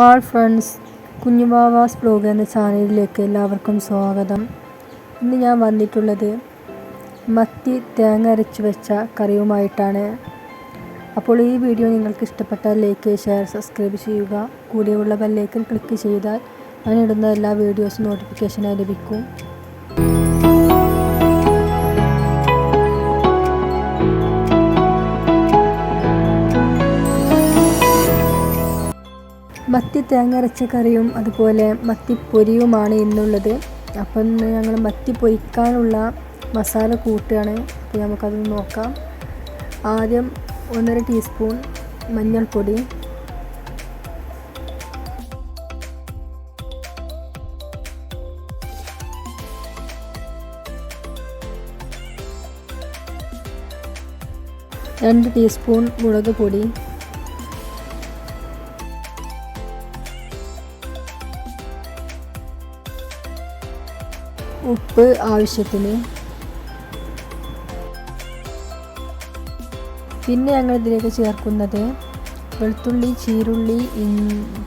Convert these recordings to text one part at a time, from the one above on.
ആൾ friends കുഞ്ഞുവാവാസ് blog എന്ന ചാനലിലേക്ക് എല്ലാവർക്കും സ്വാഗതം. ഇന്ന് ഞാൻ വന്നിട്ടുള്ളത് മത്തി തേങ്ങ അരച്ച് വെച്ച കറിയുമായിട്ടാണ്. അപ്പോൾ ഈ വീഡിയോ നിങ്ങൾക്ക് ഇഷ്ടപ്പെട്ടാൽ ലൈക്ക് ഷെയർ സബ്സ്ക്രൈബ് ചെയ്യുക. കൂടെയുള്ള ബെല്ലേക്കൻ ക്ലിക്ക് ചെയ്താൽ ഞാൻ ഇടുന്ന എല്ലാ വീഡിയോസും നോട്ടിഫിക്കേഷനായി ലഭിക്കും. മത്തി തേങ്ങ കറിയും അതുപോലെ മത്തി പൊരിയുമാണ് ഇന്നുള്ളത്. അപ്പം ഇന്ന് ഞങ്ങൾ മത്തി പൊരിക്കാനുള്ള മസാല കൂട്ടുകയാണ്. അപ്പോൾ നമുക്കത് നോക്കാം. ആദ്യം ഒന്നര ടീസ്പൂൺ മഞ്ഞൾപ്പൊടി. രണ്ട് ടീസ്പൂൺ മുളക് പൊടി. ഉപ്പ് ആവശ്യത്തിന്. പിന്നെ ഞങ്ങൾ ഇതിലേക്ക് ചേർക്കുന്നത് വെളുത്തുള്ളി ചീരുള്ളി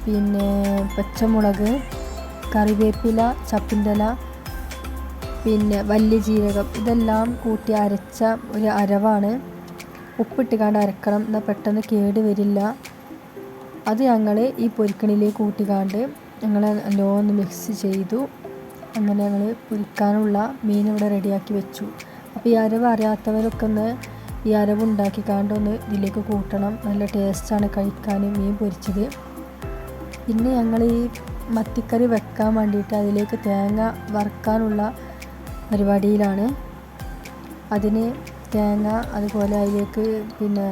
പിന്നെ പച്ചമുളക് കറിവേപ്പില ചപ്പിന്റെല പിന്നെ വലിയ ജീരകം. ഇതെല്ലാം കൂട്ടി അരച്ച ഒരു അരവാണ്. ഉപ്പിട്ടുകാണ്ട് അരക്കണം എന്നാൽ പെട്ടെന്ന് കേട് വരില്ല. അത് ഞങ്ങൾ ഈ പൊരിക്കണിലേക്ക് കൂട്ടിക്കാണ്ട് ഞങ്ങൾ നല്ലോണം മിക്സ് ചെയ്തു. അങ്ങനെ ഞങ്ങൾ പൊരിക്കാനുള്ള മീൻ ഇവിടെ റെഡിയാക്കി വെച്ചു. അപ്പോൾ ഈ അരവ് അറിയാത്തവരൊക്കെ ഒന്ന് ഈ അരവ് ഉണ്ടാക്കി കാണ്ടൊന്ന് ഇതിലേക്ക് കൂട്ടണം. നല്ല ടേസ്റ്റാണ് കഴിക്കാൻ മീൻ പൊരിച്ചത്. പിന്നെ ഞങ്ങൾ ഈ മത്തിക്കറി വെക്കാൻ വേണ്ടിയിട്ട് അതിലേക്ക് തേങ്ങ വറുക്കാനുള്ള പരിപാടിയിലാണ്. അതിന് തേങ്ങ അതുപോലെ അതിലേക്ക് പിന്നെ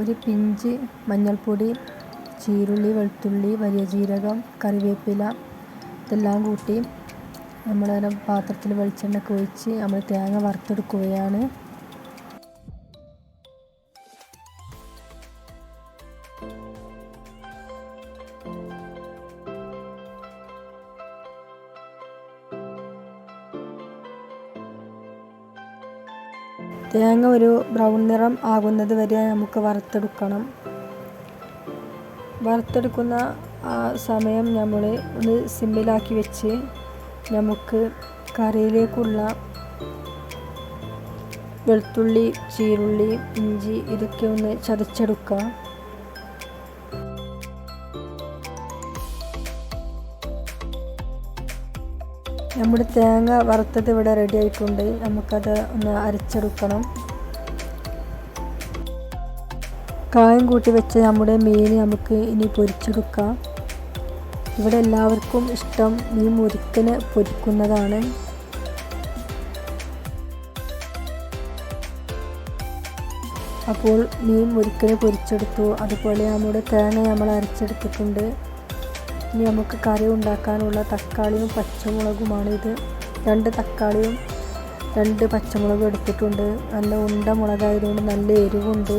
ഒരു പിഞ്ച് മഞ്ഞൾപ്പൊടി ചീരുള്ളി വെളുത്തുള്ളി വലിയ ജീരകം കറിവേപ്പില ഇതെല്ലാം കൂട്ടി നമ്മൾ പാത്രത്തിൽ വെളിച്ചെണ്ണ ഒഴിച്ച് നമ്മൾ തേങ്ങ വറുത്തെടുക്കുകയാണ്. തേങ്ങ ഒരു ബ്രൗൺ നിറം ആകുന്നത് വരെ നമുക്ക് വറുത്തെടുക്കണം. വറുത്തെടുക്കുന്ന ആ സമയം നമ്മൾ ഒന്ന് സിമ്മിലാക്കി വെച്ച് നമുക്ക് കറിയിലേക്കുള്ള വെളുത്തുള്ളി ചീരുള്ളി ഇഞ്ചി ഇതൊക്കെ ഒന്ന് ചതച്ചെടുക്കാം. നമ്മുടെ തേങ്ങ വറുത്തത് ഇവിടെ റെഡി ആയിട്ടുണ്ട്. നമുക്കത് ഒന്ന് അരച്ചെടുക്കണം. കായം കൂട്ടി വെച്ച നമ്മുടെ മീൻ നമുക്ക് ഇനി പൊരിച്ചെടുക്കാം. ഇവിടെ എല്ലാവർക്കും ഇഷ്ടം. മീൻ മുരിക്കന് പൊരിക്കുന്നതാണ്. അപ്പോൾ മീൻ മുരിക്കൽ പൊരിച്ചെടുത്തു. അതുപോലെ നമ്മുടെ തേങ്ങ നമ്മൾ അരച്ചെടുത്തിട്ടുണ്ട്. ഇനി നമുക്ക് കറി ഉണ്ടാക്കാനുള്ള തക്കാളിയും പച്ചമുളകുമാണ് ഇത്. രണ്ട് തക്കാളിയും രണ്ട് പച്ചമുളകും എടുത്തിട്ടുണ്ട്. നല്ല ഉണ്ട മുളകായതുകൊണ്ട് നല്ല എരിവുണ്ട്.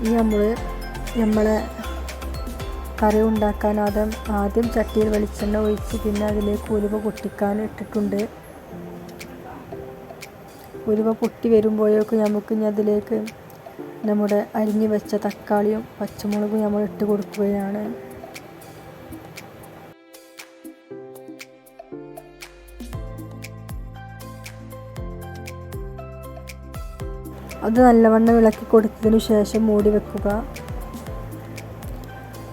ഇനി നമ്മൾ നമ്മളെ കറി ഉണ്ടാക്കാൻ ആദ്യം ആദ്യം ചട്ടിയിൽ വെളിച്ചെണ്ണ ഒഴിച്ച് പിന്നെ അതിലേക്ക് ഉലുവ പൊട്ടിക്കാൻ ഇട്ടിട്ടുണ്ട്. ഉലുവ പൊട്ടി വരുമ്പോഴേക്കും നമുക്ക് ഇനി അതിലേക്ക് നമ്മുടെ അരിഞ്ഞു വെച്ച തക്കാളിയും പച്ചമുളകും നമ്മൾ ഇട്ട് കൊടുക്കുകയാണ്. അത് നല്ലവണ്ണം ഇളക്കി കൊടുത്തതിനു ശേഷം മൂടി വെക്കുക.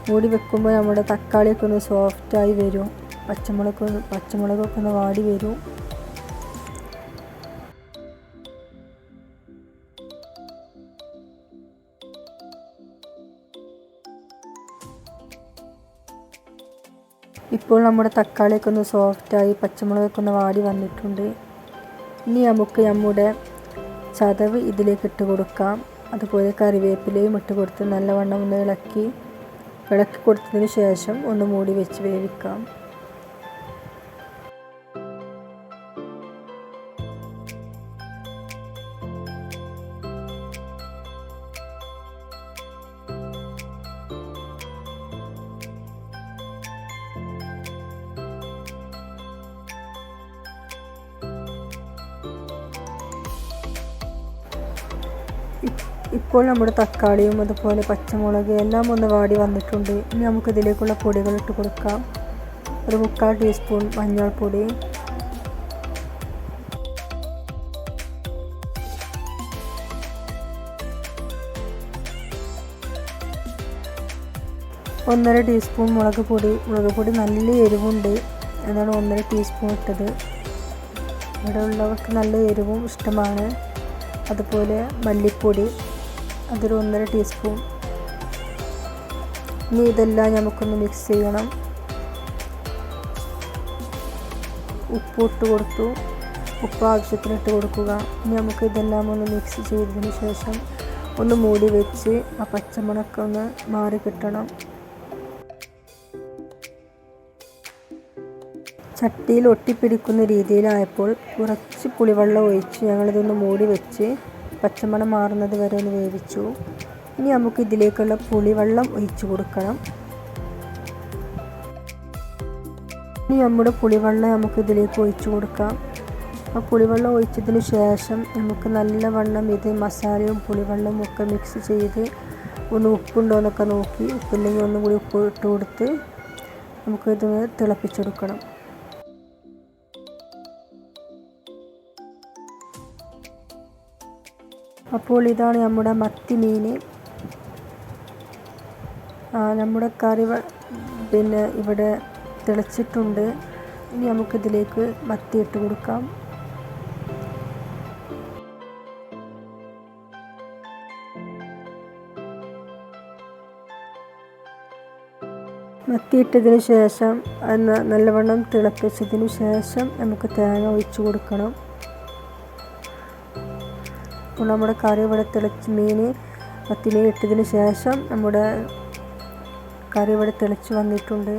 മൂടി വെക്കുമ്പോൾ നമ്മുടെ തക്കാളിയൊക്കെ ഒന്ന് സോഫ്റ്റായി വരും. പച്ചമുളക് പച്ചമുളകൊക്കെ ഒന്ന് വാടി വരും. ഇപ്പോൾ നമ്മുടെ തക്കാളിയൊക്കെ ഒന്ന് സോഫ്റ്റായി പച്ചമുളകൊക്കെ ഒന്ന് വാടി വന്നിട്ടുണ്ട്. ഇനി നമുക്ക് നമ്മുടെ ചതവ് ഇതിലേക്ക് ഇട്ട് കൊടുക്കാം. അതുപോലെ കറിവേപ്പിലയും ഇട്ട് കൊടുത്ത് നല്ലവണ്ണം ഒന്ന് ഇളക്കി ഇളക്കി കൊടുത്തതിന് ശേഷം ഒന്ന് മൂടി വെച്ച് വേവിക്കാം. ഇപ്പോൾ നമ്മുടെ തക്കാളിയും അതുപോലെ പച്ചമുളക് എല്ലാം ഒന്ന് വാടി വന്നിട്ടുണ്ട്. ഇനി നമുക്കിതിലേക്കുള്ള പൊടികൾ ഇട്ട് കൊടുക്കാം. ഒരു മുക്കാൽ ടീസ്പൂൺ മഞ്ഞൾപ്പൊടി. ഒന്നര ടീസ്പൂൺ മുളക് പൊടി. മുളക് പൊടി നല്ല എരിവുണ്ട്. അതാണ് ഒന്നര ടീസ്പൂൺ ഇട്ടത്. ഇവിടെ ഉള്ളവർക്ക് നല്ല എരിവും ഇഷ്ടമാണ്. അതുപോലെ മല്ലിപ്പൊടി. അതൊരു ഒന്നര ടീസ്പൂൺ. ഇനി ഇതെല്ലാം നമുക്കൊന്ന് മിക്സ് ചെയ്യണം. ഉപ്പ് ഇട്ട് കൊടുത്തു. ഉപ്പ് ആവശ്യത്തിന് ഇട്ട് കൊടുക്കുക. ഇനി നമുക്ക് ഇതെല്ലാം ഒന്ന് മിക്സ് ചെയ്തതിന് ശേഷം ഒന്ന് മൂടി വെച്ച് ആ പച്ചമുളകൊക്കെ ഒന്ന് മാറി കിട്ടണം. ചട്ടിയിൽ ഒട്ടിപ്പിടിക്കുന്ന രീതിയിലായപ്പോൾ കുറച്ച് പുളിവെള്ളം ഒഴിച്ച് ഞങ്ങളിതൊന്ന് മൂടി വെച്ച് പച്ചമണം മാറുന്നത് വരെ ഒന്ന് വേവിച്ചു. ഇനി നമുക്ക് ഇതിലേക്കുള്ള പുളിവെള്ളം ഒഴിച്ചു കൊടുക്കണം. ഇനി നമ്മുടെ പുളിവെള്ളം നമുക്ക് ഇതിലേക്ക് ഒഴിച്ചു കൊടുക്കാം. ആ പുളിവെള്ളം ഒഴിച്ചതിന് ശേഷം നമുക്ക് നല്ലവണ്ണം ഇത് മസാലയും പുളിവെള്ളവും ഒക്കെ മിക്സ് ചെയ്ത് ഒന്ന് ഉപ്പുണ്ടോ എന്നൊക്കെ നോക്കി ഉപ്പില്ലെങ്കിൽ ഒന്നും കൂടി ഉപ്പ് ഇട്ട് കൊടുത്ത് നമുക്കിത് തിളപ്പിച്ചെടുക്കണം. അപ്പോൾ ഇതാണ് നമ്മുടെ മത്തി മീൻ നമ്മുടെ കറി പിന്നെ ഇവിടെ തിളച്ചിട്ടുണ്ട്. ഇനി നമുക്കിതിലേക്ക് മത്തി ഇട്ട് കൊടുക്കാം. മത്തിയിട്ടതിന് ശേഷം ശേഷം നല്ലവണ്ണം തിളപ്പിച്ചതിന് ശേഷം നമുക്ക് തേങ്ങ ഒഴിച്ചു കൊടുക്കണം. അപ്പോൾ നമ്മുടെ കറി ഇവിടെ തിളച്ച് മീൻ മത്തിമീൻ ഇട്ടതിന് ശേഷം നമ്മുടെ കറി ഇവിടെ തിളച്ച് വന്നിട്ടുണ്ട്.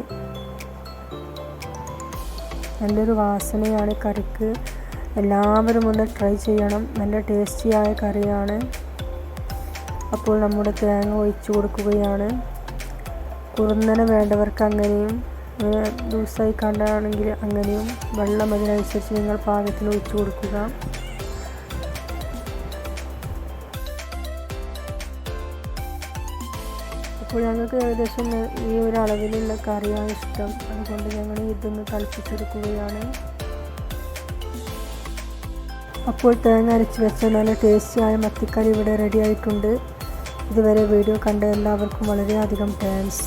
നല്ലൊരു വാസനയാണ് കറിക്ക്. എല്ലാവരും ഒന്ന് ട്രൈ ചെയ്യണം. നല്ല ടേസ്റ്റിയായ കറിയാണ്. അപ്പോൾ നമ്മുടെ തേങ്ങ ഒഴിച്ച് കൊടുക്കുകയാണ്. കുറുന്നനെ വേണ്ടവർക്ക് അങ്ങനെയും ദിവസമായി കണ്ടാണെങ്കിൽ അങ്ങനെയും. വെള്ളം അതിനനുസരിച്ച് നിങ്ങൾ പാകത്തിന് ഒഴിച്ചു കൊടുക്കുക. അപ്പോൾ ഞങ്ങൾക്ക് ഏകദേശം ഈ ഒരു അളവിലുള്ള കറിയാണ് ഇഷ്ടം. അതുകൊണ്ട് ഞങ്ങൾ ഇതൊന്ന് കളിപ്പിച്ചെടുക്കുകയാണ് അപ്പോൾ തേങ്ങ അരച്ച് വെച്ച നല്ല ടേസ്റ്റിയായ മത്തിക്കറി ഇവിടെ റെഡി ആയിട്ടുണ്ട്. ഇതുവരെ വീഡിയോ കണ്ട എല്ലാവർക്കും വളരെയധികം താങ്ക്സ്